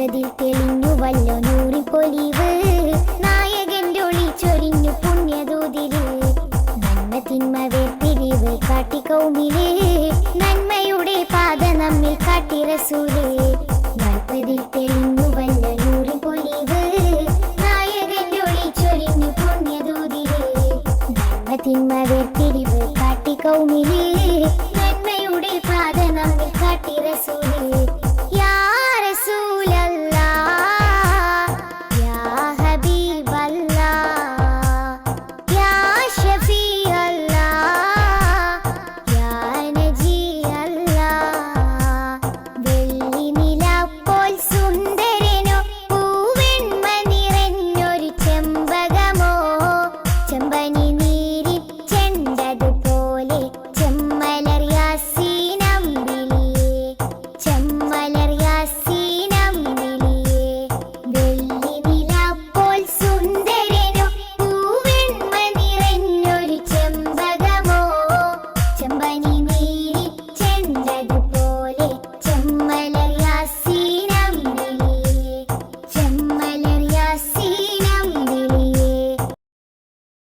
വാക്കതിൽ തെളിഞ്ഞു വല്ലോ നൂറിൻ പൊലിവ്. ഒളി ചൊരിഞ്ഞു പുണ്യതൂതിൽ. നന്മ തിന്മ വേർപിരിവ് കാട്ടിക്കൗമിൽ. നന്മയുടെ പാത നമ്മിൽ കാട്ടിരസൂൽ. നൽപ്പതിൽ തെളിഞ്ഞു വല്ലോ നൂറിൻ പൊലിവ്. ഒളി ചൊരിഞ്ഞു പുണ്യതൂതിൽ. നന്മ തിന്മ വേർപിരിവ് കാട്ടിക്കൗമിൽ.